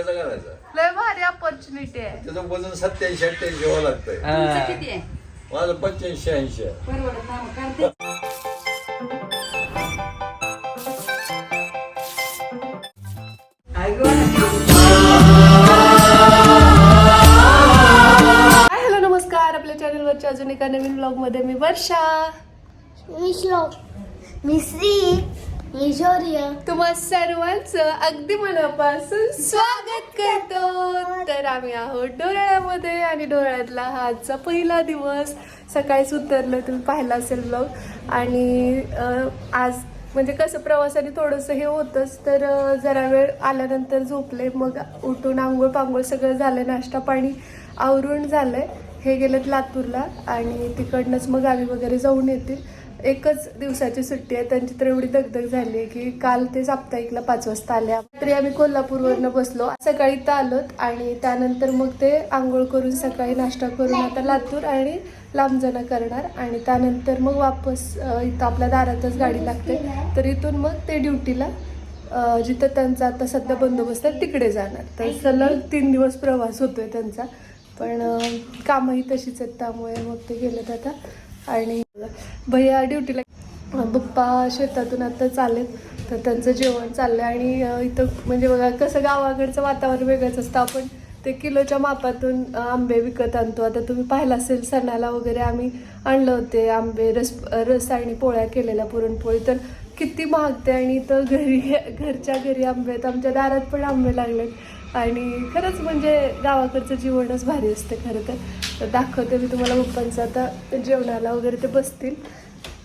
रुपयाचा करायचा? लय भारी ऑपॉर्च्युनिटी आहे. त्याचं वजन सत्याऐंशी अठ्ठ्याऐंशी व्हावं लागतंय. तुमचं हा. किती आहे? माझं पंच्याऐंशी ऐंशी आहे. परवडत नाही मग करते. काय गं? हाय हॅलो नमस्कार. आपल्या चॅनलवरच्या अजून एका नवीन ब्लॉगमध्ये मी वर्षा. मी श्लोक. मी श्री. मी शौर्य तुम्हा सर्वांचं अगदी मनापासून स्वागत करतो. तर आम्ही आहोत डोळ्यामध्ये आणि डोळ्यातला हा आजचा पहिला दिवस. सकाळीच उतरलं तुम्ही पाहिला असेल ब्लॉग आणि आज म्हणजे कसं प्रवासाने थोडंसं हे होतंच तर जरा वेळ आल्यानंतर झोपले. मग उठून आंघोळ पांघोळ सगळं झालं नाश्ता पाणी आवरून झालंय हे गेलेत लातूरला आणि तिकडनंच मग गावी वगैरे जाऊन येतील. एकच दिवसाची सुट्टी आहे. त्यांची तर एवढी दगदग झाली आहे की काल ते साप्ताहिकला पाच वाजता आल्या तरी आम्ही कोल्हापूरवरनं बसलो. सकाळी इथं आलोत आणि त्यानंतर मग ते आंघोळ करून सकाळी नाश्ता करून आता लातूर आणि लांबजणं करणार. आणि त्यानंतर मग वापस इथं आपल्या दारातच गाडी लागते. तर इथून मग ते ड्युटीला जिथं त्यांचा आता सध्या बंदोबस्त आहे तिकडे जाणार. तर सलग तीन दिवस प्रवास होतोय त्यांचा. पण कामही तशीच आहेत त्यामुळे मग ते गेलेत आता. आणि भैया ड्युटीला. पप्पा शेतातून आता चालेल तर त्यांचं जेवण चाललंय आणि इथं म्हणजे बघा कसं गावाकडचं वातावरण वेगळंच असतं. आपण ते किलोच्या मापातून आंबे विकत आणतो. आता तुम्ही पाहिला असेल सणाला वगैरे आम्ही आणलं होते आंबे रस रस आणि पोळ्या केलेल्या पुरणपोळी. तर किती महागते आणि इथं घरी घरच्या घरी आंबे आहेत. आमच्या दारात पण आंबे लागलेत. आणि खरंच म्हणजे गावाकडचं जीवनच भारी असते खरं तर. तर दाखवते मी तुम्हाला पप्पांचं. आता जेवणाला वगैरे ते बसतील.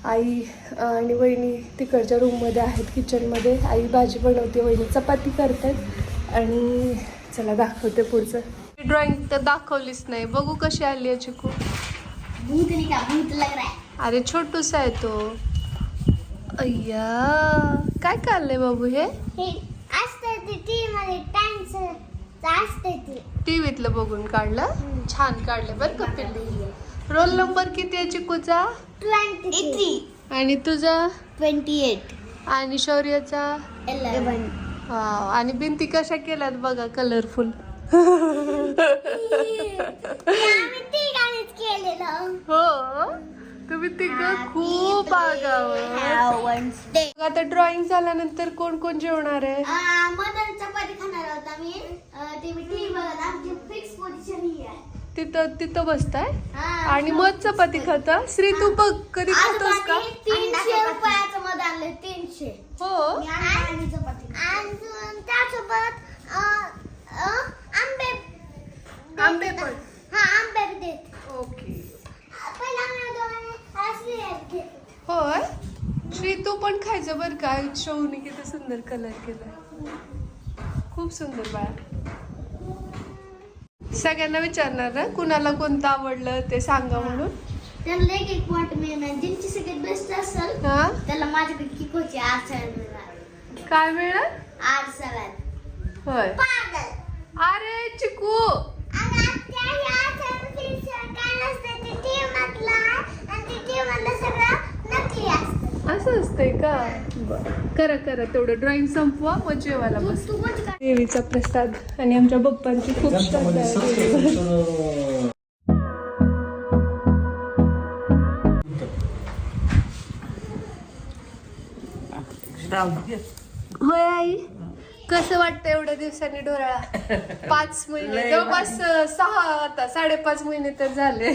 आई आणि वहिनी तिकडच्या रूममध्ये आहेत किचनमध्ये आई भाजी बनवते वहिनी चपाती करतात. आणि चला दाखवते पुढचं. ड्रॉइंग तर दाखवलीच नाही. बघू कशी आली आहे चिकू भूत का? भूत लग रहा अरे छोटूसा आहे तो. अय्या काय काढलंय बाबू हे? हे टीव्हीतलं बघून काढलं? छान काढलं बरं का पिल्लू? रोल नंबर किती आहे चिकूचा ट्वेंटी थ्री आणि तुझा? Twenty eight. आणि शौर्याचा? Eleven wow. आणि भिंती कशा केल्यात बघा कलरफुल हो? तुम्ही तिघं खूप आगाव आता ड्रॉइंग झाल्यानंतर कोण कोण जेवणार आहे? तिथं तिथं बसताय? हा. आणि मग चपाती खाता? श्री तू बघ कधी खातोस का? तीनशे रुपयाचं मध आणलं तीनशे. हो? त्यासोबत आंबे. आंबे पण. हा आंबे देत. ओके. पहिला आम्ही दोघांनी असली घेतली होय? श्री तू पण खायचं बरं का? शौनी किती सुंदर कलर केलाय. खूप सुंदर बाळा. सगळ्यांना विचारणार ना कुणाला कोणतं आवडलं ते सांगा म्हणून. त्यांना एक एक पॉईंट मिळणार. ज्यांची सगळ्यात बेस्ट असेल हा? त्याला माझ्याकडे किकोची सगळ्यात मिळणार? काय मिळणार? सगळ्यात होय. पागल. अरे चिकू अगं आत्या, हे असं फिरसं काय नसतं, ते टीव्ही मधलं आहे आणि ते टीव्ही मधलं सगळं नकली असतं. असं असतंय का? करा करा. तेवढं ड्रॉइंग संपवा मग जेवायला तू बस. देवीचा प्रसाद आणि आमच्या बाप्पांची खूप श्रद्धा आहे देवीवर. होय आई. कसं वाटतं एवढ्या दिवसांनी डोळा पाच महिने लय जवळपास अं, सहा आता साडेपाच महिने तर झाले.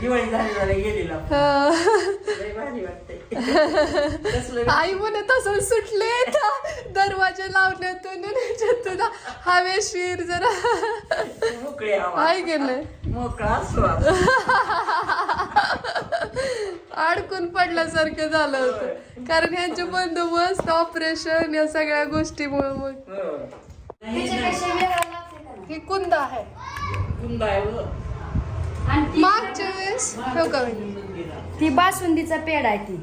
दिवाळी झाली झाली गेलेला. अं, लय भारी वाटतंय. कसलं आई म्हणे तसं सुटले दरवाजा लावण्यातून आणि ह्याच्यातून हवेशीर जरा. मोकळे हवा आहे गेलं मोकळा अडकून पडल्यासारखं झालं होतं. कारण ह्यांचे बंदोबस्त ऑपरेशन या सगळ्या गोष्टीमुळे मग. ही कुंद आहे. मागच्या वेळेस हो का? ती बासुंदीचा पेड आहे ती.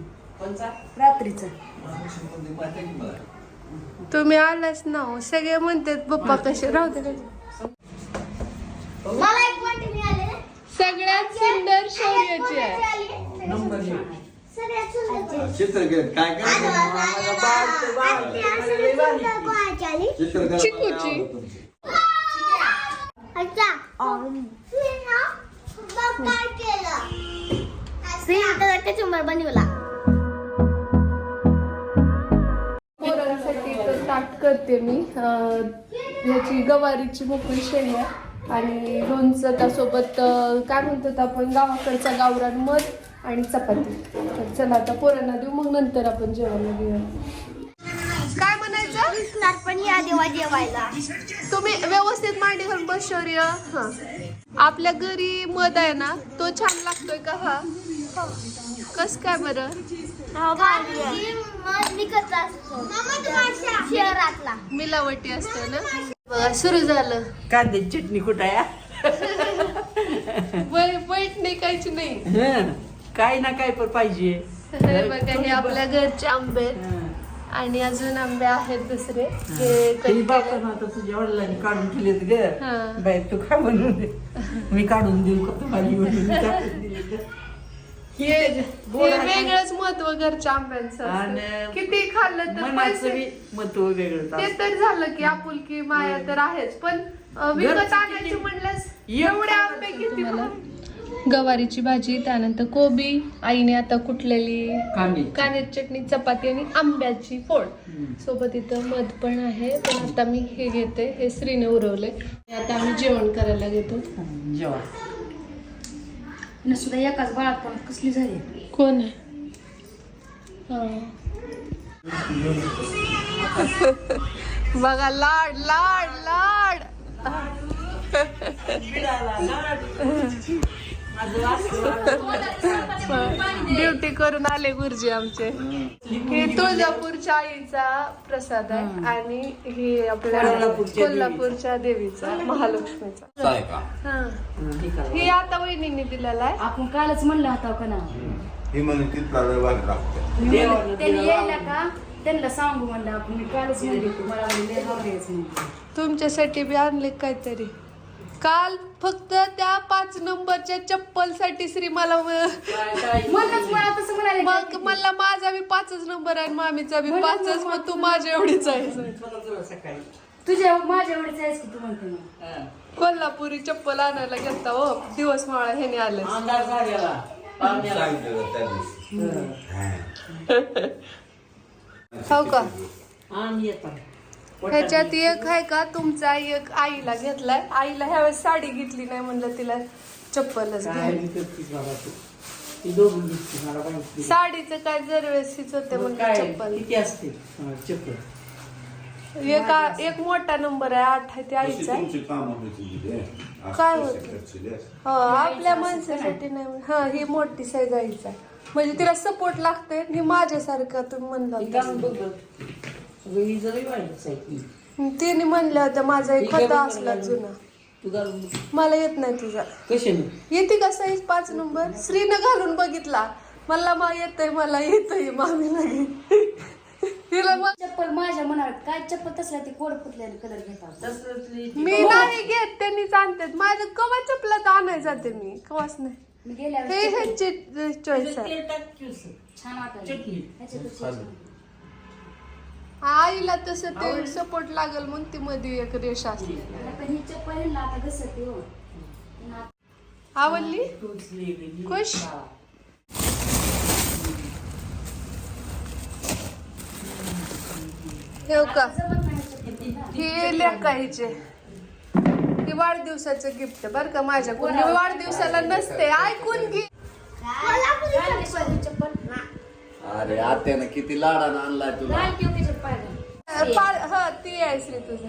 रात्रीचा. तुम्ही आलाच ना हो. सगळे म्हणतात पप्पा कसे राहते मला एक पॉईंट मिळाले सगळ्यात सुंदर शौर्याची आहे. सगळ्यात सुंदर चित्रकलेत काय काय? चित्रकला चिकूची. अच्छा मी ना बघ काय केलं? श्रीमंत कचुंबर बनवला. पोरांसाठी तर ताट करते मी. ह्याची गवारीची मोकळी शेंगा आणि लोणचं त्यासोबत काय म्हणतात आपण गावाकडचा गावरान मध. आणि चपाती. तर चला आता पोरांना देऊ मग नंतर आपण जेवायला घेऊया. काय म्हणायचं? पण या देवा जेवायला. तुम्ही व्यवस्थित मांडी घालून बस शौर्य हा. आपल्या घरी मध आहे ना तो छान लागतोय का? हा. कस काय बरं? मिलावटी असतं ना? बघा सुरू झालं. कांद्याची चटणी कुठं आहे? वै- वाईट नाही काहीच नाही. हं. काय ना काय पण पाहिजे. हे बघा हे आपल्या घरचे आंबे आहेत. आणि अजून आंबे आहेत दुसरे. हे. बापानं आता तुझ्या वडिलांनी काढून ठेवलेत हा. ग तू काय म्हणून. मी काढून देऊ का तुम्हाला? दिले ग. हे हे वेगळंच महत्त्व घरच्या आंब्यांचं असतं. आणि किती खाल्लं तर मनाचं पैसे बी महत्त्व वेगळं ते तर झालं की आपुलकी माया तर आहेच. पण अं, विकत घरचं आणायचं किती- म्हणल्यास एक एवढे आंबे किती गवारीची भाजी त्यानंतर कोबी. आईने आता कुटलेली कांदे. कांद्याची चटणी चपाती आणि आंब्याची फोड. सोबत इथं मध पण आहे. पण आता मी हे घेते. हे श्रीने उरवले आता आम्ही जेवण करायला घेतो. जेव्हा सुद्धा एकाच बाळात पण कसली झाली? कोण आहे? हा. बघा लाड. लाड. लाड. ड्युटी करून आले गुरुजी आमचे. हे तुळजापूरच्या आईचा प्रसाद आहे आणि हे आपल्या कोल्हापूरच्या देवीचा महालक्ष्मीचा. हा. आता वहिनीने दिलेला आहे. आपण कालच म्हणलं होता का ना? ही म्हणून देवानं त्यांनी यायला का? त्यांना सांगू म्हणलं आपण मी कालच म्हणली म्हणते तुमच्यासाठी बी आणले काहीतरी. काल फक्त त्या पाच नंबरच्या चप्पलसाठी श्री मला म्हणूनच मला तसं म्हणाले मग मला माझा बी पाचच नंबर आहे मामीचा बी पाचच मग तू माझ्या एवढीच आहे तुझ्या माझ्या एवढीच आहेस की तू म्हणते मग. हं. कोल्हापुरी चप्पल आणायला गेलता हो. दिवस माळा ह्याने आले. अंधार झालेला. पाहुण्याला. सांगितलं त्या दिवशी. हं. हो का? येतात ह्याच्यात एक आहे का? तुमचा एक आईला घेतलाय. आईला ह्यावेळेस साडी घेतली नाही म्हणलं तिला चप्पलच साडीचं काय दरवेळेस होते म्हणलं काय चप्पल. किती असते चप्पल. एक एक मोठा नंबर आहे आठ आहे ते आईचा आहे. तुमची कामं होती काय होतं? हो आपल्या माणसासाठी नाही हा ही मोठी साईज आईचा आहे. म्हणजे तिला सपोर्ट लागते ही माझ्यासारखं तुम्ही म्हणला ही जरी वाढलीच आहे ती तिने म्हणल्या होत्या माझा एक होता असला जुना. तू घालून बघ. मला येत नाही तुझा. कशाने येते का साईज पाच नंबर? श्रीनं घालून बघितला. मला मा येतय मला येतय मामीला घे तिला मग चप्पल माझ्या मनात काय चप्पल तसला ते कोड फुटल्याने कलर घेतात तसली ती मी नाही घेत त्यांनीच आणतात. माझं कवा चपला तर आणाय जाते मी? कवाच नाही. मी गेल्या हे वेळेस ह्यांची चॉईस आहे. तेल टाक की उसं. छान वाटलं चटणी. ह्याच्यापेक्षा छान. आईला तसं ते सपोर्ट लागल म्हणून ती मध्ये एक रेष असली. पण ही. हो आवडली. खुश? हा. ठेव का? चप्पल ना. हे लेकाईचे हे वाढदिवसाचं गिफ्ट बर का माझ्याकडून. मी वाढदिवसाला नसते ऐकून घे. ते अरे आत्यानं किती लाडानं आणलाय तुला. ती आहे श्री तुझं.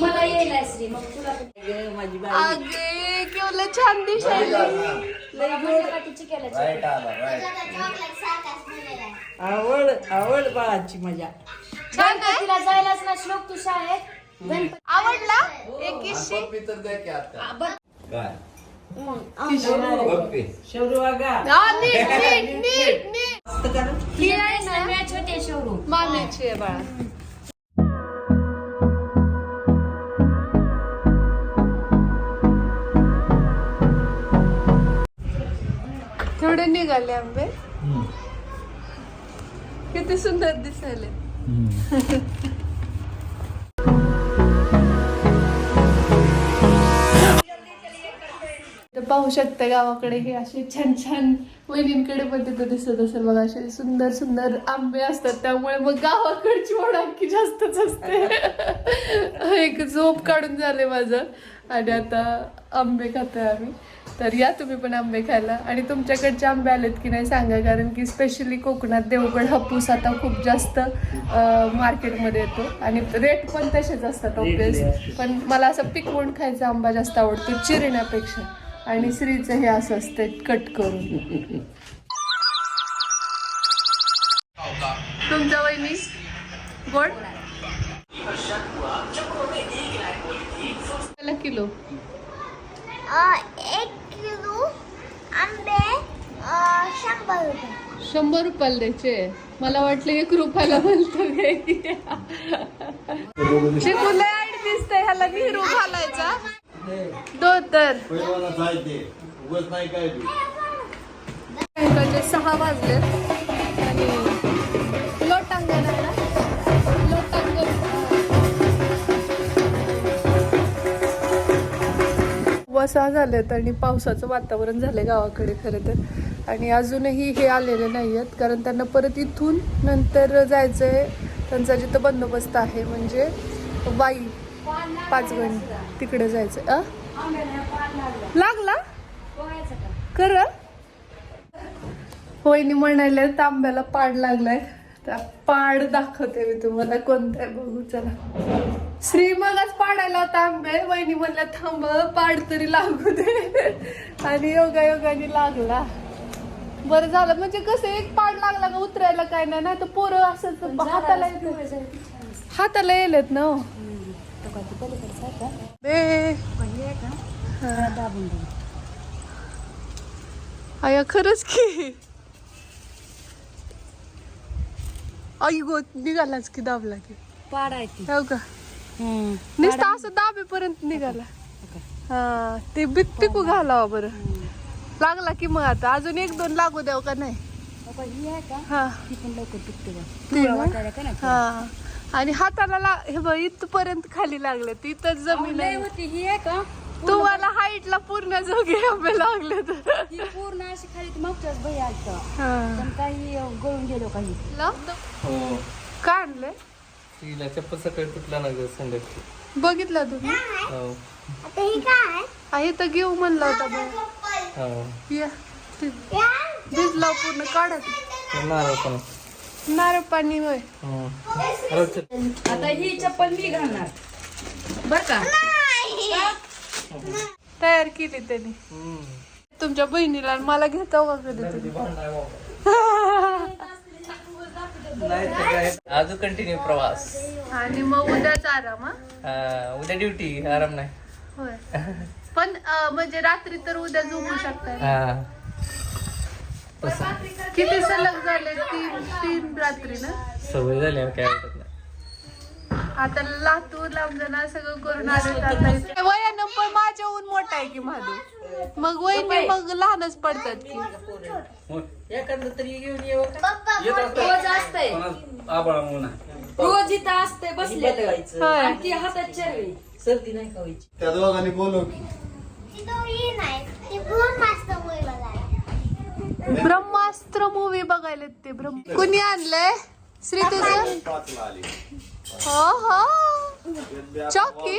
मला येईल श्री मग तुला अगे केवढं छान आहे आवड आवड बाळाची मजा. छान आहे. तिला जायलाच ना श्लोक तू शाळेत? गणपती आवडला? एक. काय? नीट नीट नीट. ही होते शोरूम आहे बाळा. थोडे निघाले आंबे? किती सुंदर दिसायले. पाहू शकता गावाकडे हे असे छान छान वहिनींकडे पण तिथं दिसत असेल. बघा असे सुंदर सुंदर आंबे असतात. त्यामुळे मग गावाकडची ओढ आणखी जास्तच असते. एक झोप काढून झाले माझं. आणि आता आंबे खातोय आम्ही. तर या तुम्ही पण आंबे खायला. आणि तुमच्याकडचे आंबे आलेत की नाही सांगा. कारण की स्पेशली कोकणात देवगड हापूस आता खूप जास्त मार्केटमध्ये येतो. आणि रेट पण तसेच असतात ऑब्वियस पण मला असं पिकवून खायचा आंबा जास्त आवडतो चिरण्यापेक्षा. आणि श्रीचं हे असं असतं कट करून. तुमच्या वहिनी? गोड? किलो? अं, एक किलो आंबे अं, शंभर रुपये. शंभर रुपयाला द्यायचे. मला वाटलं एक रुपयाला शिकून ऍड दिसतंय ह्याला निहरू घालायचा. दो. तर सायंकाळचे सहा वाजले आणि लोटांगण आहे लोटांगण. वसा झालेत आणि पावसाचं वातावरण झालंय गावाकडे खरं तर. आणि अजूनही हे आलेले नाही आहेत कारण त्यांना परत इथून नंतर जायचंय. त्यांचा जिथं बंदोबस्त आहे म्हणजे वाई पाचगणी. तिकडे जायचं अ? लागला? कर. वहिनी म्हणाले तांब्याला पाड लागलाय. त्या पाड दाखवते मी तुम्हाला कोणता बघू चला. श्री मगच पाडायला होता आंबे. वहिनी म्हणल्या थांब पाड तरी लागू दे. आणि योगा योगाने लागला. बरं झालं. म्हणजे कसं एक पाड लागला का उतरायला काय नाही. ना तर पोरं असं हाताला येत. हाताला येलेत ना बे. अया खरंच की. आई गो निघालाच की दाबला की. पाडायची. हो का? नुसतं असं दाबेपर्यंत निघाला. हा ते बित पिकू घालावा बरं. लागला की मग आता. अजून एक दोन लागू द्याव का नाही? ही आहे का? हा. ती पण लवकर पिकते बघ. ते ना? वाटायला का नाही? हा. आणि हाताला ला हे बघ इथपर्यंत खाली लागले तिथंच जमीन लय आहे. होती ही आहे का तुम्हाला हाईटला पूर्ण जोगे आंबे लागले तर. ही पूर्ण अशी खाली ती मागच्याच भई आलत. हा. पण काही गळून गेलो काही. हो. का आणले तिला चप्पल सकाळी तुटला ना ग संध्याकाळी बघितलं तुम्ही? हो. आता ही काय? आहे तर घेऊ म्हणला होता बघ हो. या भिजला पूर्ण काढत नारळ पण. नारळ पाणी होय. हो. आता ही चप्पल मी घालणार. बर का? तयार केली त्यांनी. तुमच्या बहिणीला आणि मला घेता का कधी तुम्ही अजून कंटिन्यू प्रवास. आणि मग उद्याच आराम हा? उद्या ड्युटी आराम नाही. होय. पण अं, म्हणजे रात्री तर उद्या झोपू शकताय. हा. तसं. किती सलग झाले? तीन तीन रात्री ना? सवय झाली आहे, काय वाटत नाही. आता लातूर लांबजना सगळं करून आले आता. वयानं पण माझ्याहून मोठा आहे की महादू मग वहिनी मग लहानच पडतात की. एखादं तरी घेऊन येऊ रोज असतंय. रोज इथं असतंय बसलेलं. होय. आणि ती हातात चरवी. सर्दी नाही खावायची त्या दोघांनी बोलव की. ती दोघी नाही. ती भूम मस्त मुलगा आहे ब्रह्मास्त्र मूवी बघायला ते. ब्रह्म कुणी आणलंय? श्री तुझं हो हो. चौकी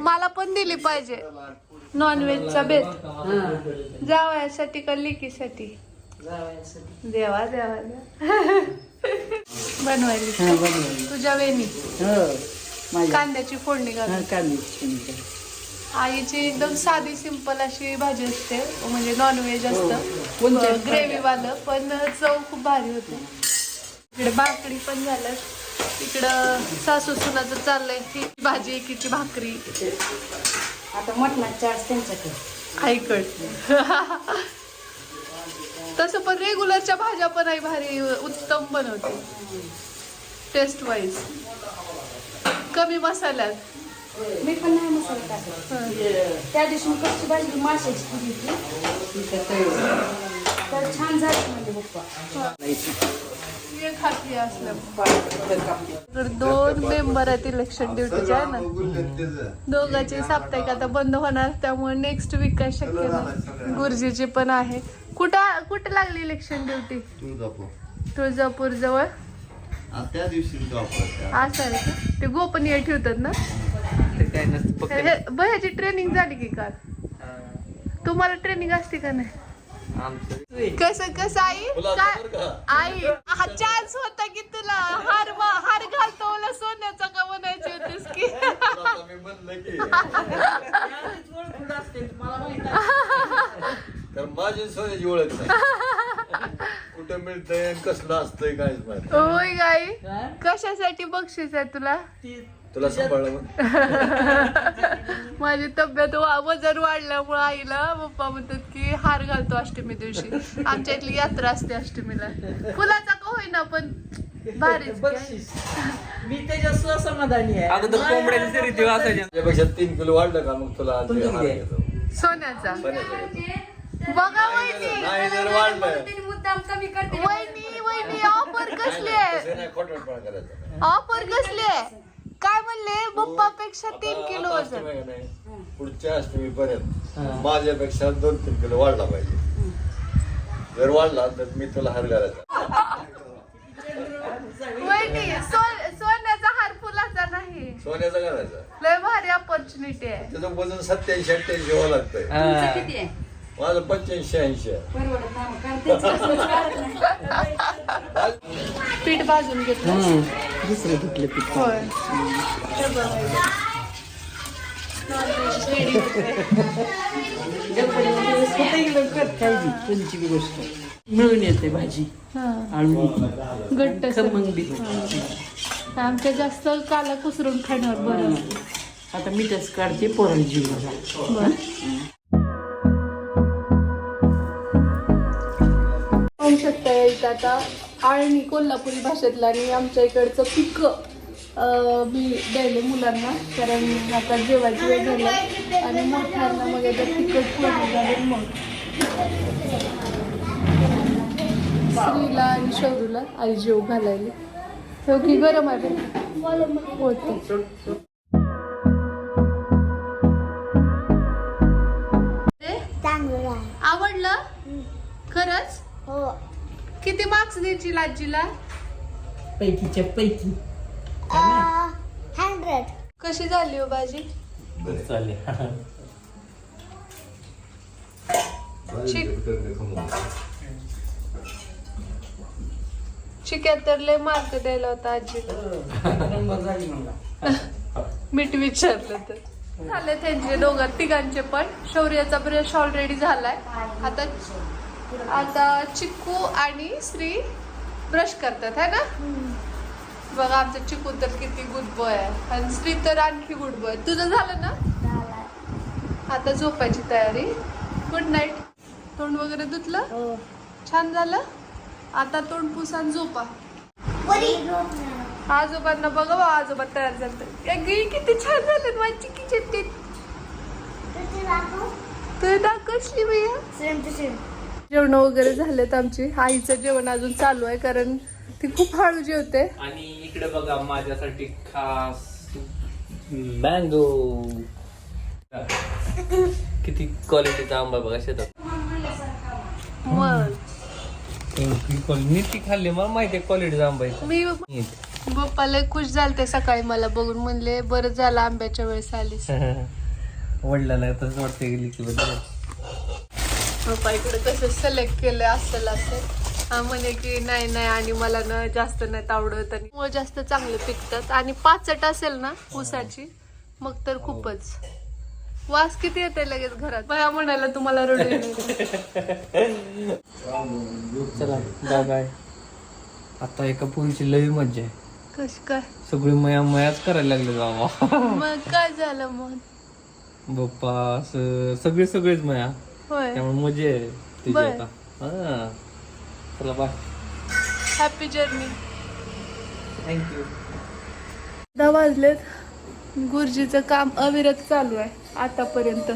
मला पण दिली पाहिजे. नॉनव्हेजचा बेत जावयासाठी का लिकीसाठी? देवा देवा बनवायली. तुझ्या वेणी. कांद्याची फोडणी घालून. आईची एकदम साधी सिंपल अशी भाजी असते. म्हणजे नॉनव्हेज असतं. ग्रेव्ही वालं पण चव खूप भारी होते. इकडे भाकरी पण झालं इकडं सासू सुनाचं चाललंय ही भाजी एकीची भाकरी. आता मटणात चार्ज त्यांच्याकडे. आईकड. तसं पण रेग्युलरच्या भाज्या पण आई भारी उत्तम बनवते. टेस्ट वाईज कमी मसाल्यात. मी पण नाही मसाला टाकत. त्या दिवशी मी कशी भाजी माशाची केली होती. तर छान झाली म्हणजे तर दोन मेंबर आहेत इलेक्शन ड्युटीचे आहे ना? दोघांचे साप्ताहिक आता बंद होणार त्यामुळे नेक्स्ट वीक काय शक्य नाही. गुरुजीची पण आहे. कुठं कुठं लागली इलेक्शन ड्युटी तुळजापूर तुळजापूर जवळ त्या असं आहे का? ते गोपनीय ठेवतात ना? ते काय नसतं फक्त हे भयाची ट्रेनिंग झाली की काल. तुम्हाला ट्रेनिंग असते का नाही? आमचं. कसं कसं आई? काय? आई हा चान्स होता की तुला हार मा- हार घालतो मला सोन्याचा का म्हणायची होतीस की? तर माझी सोन्याची ओळख नाही. कुठं मिळतंय आणि कसलं असतंय काहीच माहिती. होय गाई. कशासाठी बक्षीस आहे तुला? तुला सांभाळलं मग. माझी तब्येत वा- वजन वाढल्यामुळे आईला पप्पा म्हणतात की हार घालतो अष्टमी दिवशी. आमच्या इथली यात्रा असते अष्टमीला. फुलाचा का होईना पण भारीच काय. मी त्याच्या स्वसमाधानी आहे. अगोदर कोंबड्याची तरी ते वाचायचे त्यापेक्षा तीन किलो वाढलं का मग तुला ते तुमचं हार किती आहे? घेतो. सोन्याचा. बघा वहिनी. नाही जर वाढलं. मुद्दाम कमी करते वहिनी वहिनी ऑफर कसली आहे? तसं नाही खोटपणा करायचं. नाही. ऑफर कसली आहे? काय म्हणले? पप्पापेक्षा तीन किलो आता वजन. अष्टमी आहे का नाही, पुढच्या अष्टमी पर्यंत माझ्यापेक्षा दोन तीन किलो वाढला पाहिजे. जर वाढला तर मी तुला हार घालायचा. वहिनी सो- सोन्याचा हार फुलाचा नाही. सोन्याचा घालायचा. लय भारी ऑपॉर्च्युनिटी आहे. त्याचं वजन सत्याऐंशी अठ्ठ्याऐंशी व्हावं लागतंय. तुमचं किती आहे? माझं पंच्याऐंशी ऐंशी आहे. परवडत नाही मग. कारण तेच कसलंच वाढत नाही. पीठ भाजून घेतलं. दुसरं घेतलं पीठ होय. हे बघा. Non-veg ready होतंय. खायची कोणची बी गोष्ट मिळून येते भाजी. हा. आळू. घट्ट खमंग बी. आमच्या जास्त काला कुसरून खाण्यावर बरं. आता मीठच काढते पोराला जीव बरं. पाहू शकता इथं आता. आळणी कोल्हापुरी भाषेतलं आणि आमच्या इकडचं पिक मी द्यायले मुलांना कारण आता जेवायची वेळ झाला. आणि मोठ्यांना मग आता तिकट पूर्ण झाले मग. स्त्रीला आणि शौरूला आई जेव घालायला. ठेव की गरम आहे होतं. आवडलं? खरंच? हो. किती मार्क्स द्यायची लाजीला पैकीच्या पैकी. हंड्रेड कशी झाली हो भाजी चिक्यात तर लय मार्क द्यायला होता आजीला मीठ विचारलं तर. झाले त्यांचे दोघं तिघांचे पण. शौर्याचा ब्रश ऑलरेडी झालाय. आता आता चिक्कू आणि श्री ब्रश करतात है ना? बघा आमचं चिकू तर किती गुड बॉय आहे. आणि श्री तर आणखी गुड बॉय तुझं झालं ना? आता झोपायची तयारी. गुड नाईट तोंड वगैरे धुतलं? हो. छान झालं? आता तोंड पुसान झोपा. आजोबांना बघा बा, आजोबा तयार झालं. किती छान झालं माझी चिक्कीचे ते तर दाखवली भैया. सेम टू सेम जेवण वगैरे झालेत आमची. आईचं जेवण अजून चालू आहे कारण ती खूप हळू जेवते आणि इकडे बघा माझ्यासाठी खास मँगो किती क्वालिटीचा आंबा बघा शेतात. मग मी ती खाल्ली मला माहिती आहे क्वालिटीचा आंबा आहे. मी पप्पाला खुश झालते सकाळी मला बघून. म्हणले बरं झालं आंब्याच्या वेळेस आलीस. वडिलांना तसंच वाटतं गेली की बद्दल पप्पा इकडे कसं सिलेक्ट केलं असेल असेल. हा म्हणे की नाही नाही आणि मला ना जास्त नाही आवडत आणि मग जास्त चांगले पिकतात. आणि पाचट असेल ना ऊसाची मग तर खूपच. वास किती येते लगेच घरात. बया म्हणाला तुम्हाला रडू. चला बाय बाय आता एका पोरीची लई मज्जा आहे. कशी काय? सगळी मया मयाच करायला लागले बाबा. मग काय झालं मग? बाप्पा असं सगळे सगळेच मया. होय. त्यामुळे मजा आहे तुझी बरं. आता. हा. चला बाय हॅपी जर्नी थँक्यू दहा वाजलेत. गुरुजीचं काम अविरत चालू आहे आतापर्यंत.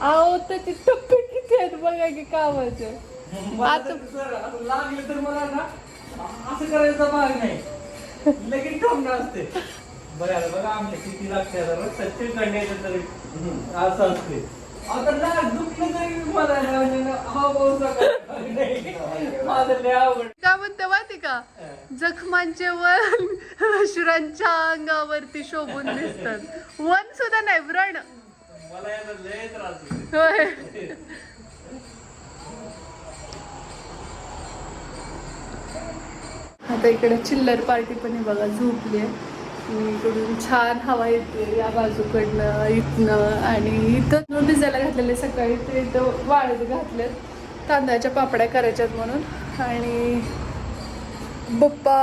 अहो त्याचे टप्पे किती आहेत बघा की कामाचे. आता लागलं तर मला ना असं करायचा भाग नाही. लगेच ठोकणं असते. बघा बघा आमच्या किती लागते रक्तात चिकटण्याचं तरी. असं असते आता ना दुखलं तरी मला ना म्हणजे हा पाऊस नाही. माझं लय अवघड काय म्हणते माहिती का? जखमांचे वन शुरांच्या अंगावरती शोभून दिसतात. वन सुद्धा नाही व्रण. मला याचा लय त्रास होतो. होय. आता इकडे चिल्लर पार्टी पण आहे बघा झोपली आहे. इकडून छान हवा येते या बाजूकडनं इथनं आणि इथं भिजायला घातलेले सकाळी ते इथं वाळत घातलेत. तांदळाच्या पापड्या करायच्यात म्हणून. आणि बप्पा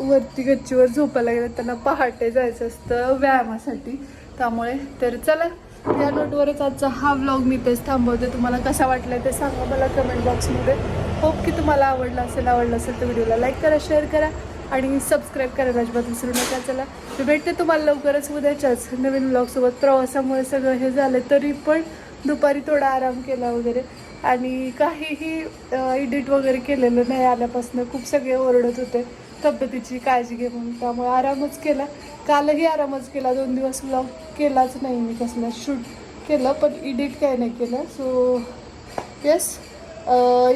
वरती गच्चीवर झोपायला गेले त्यांना पहाटे जायचं असतं व्यायामासाठी. त्यामुळे तर चला या नोटवरच आजचा हा व्लॉग मी तेच थांबवते. तुम्हाला कसा वाटला ते सांगा मला कमेंट बॉक्समध्ये होप की तुम्हाला आवडला असेल आवडलं असेल तर व्हिडिओला लाईक करा शेअर करा. आणि सबस्क्राईब करायला अजिबात विसरू नका. चला मी भेटते तुम्हाला लवकरच उद्याच्याच नवीन ब्लॉगसोबत प्रवासामुळे सगळं हे झालं तरी पण दुपारी थोडा आराम केला वगैरे. आणि काहीही एडिट वगैरे केलेलं नाही आल्यापासून. खूप सगळे ओरडत होते तब्येतीची काळजी घे म्हणून. त्यामुळे आरामच केला. कालही आरामच केला. दोन दिवस ब्लॉग केलाच नाही मी कसला. शूट केलं पण एडिट काय नाही केलं. सो येस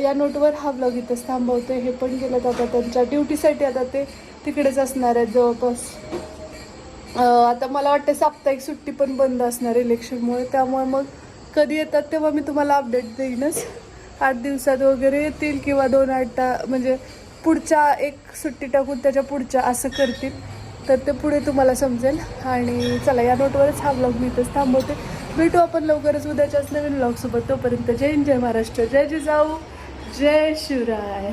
या नोटवर हा ब्लॉग इथंच थांबवते हे पण गेलं आता त्यांच्या ड्युटीसाठी आता ते तिकडेच असणार आहेत जवळपास. आता मला वाटतं साप्ताहिक सुट्टी पण बंद असणार इलेक्शनमुळे त्यामुळे मग कधी येतात तेव्हा मी तुम्हाला अपडेट देईनच. आठ दिवसात वगैरे येतील किंवा दोन आठ म्हणजे पुढच्या एक सुट्टी टाकून त्याच्या पुढच्या असं करतील. तर ते पुढे तुम्हाला समजेल. आणि चला या नोटवरच हा ब्लॉग मी इथंच थांबवते. भेटू आपण लवकरच उद्याच्याच नवीन ब्लॉगसोबत तोपर्यंत जय जय महाराष्ट्र जय जिजाऊ जय शिवराय.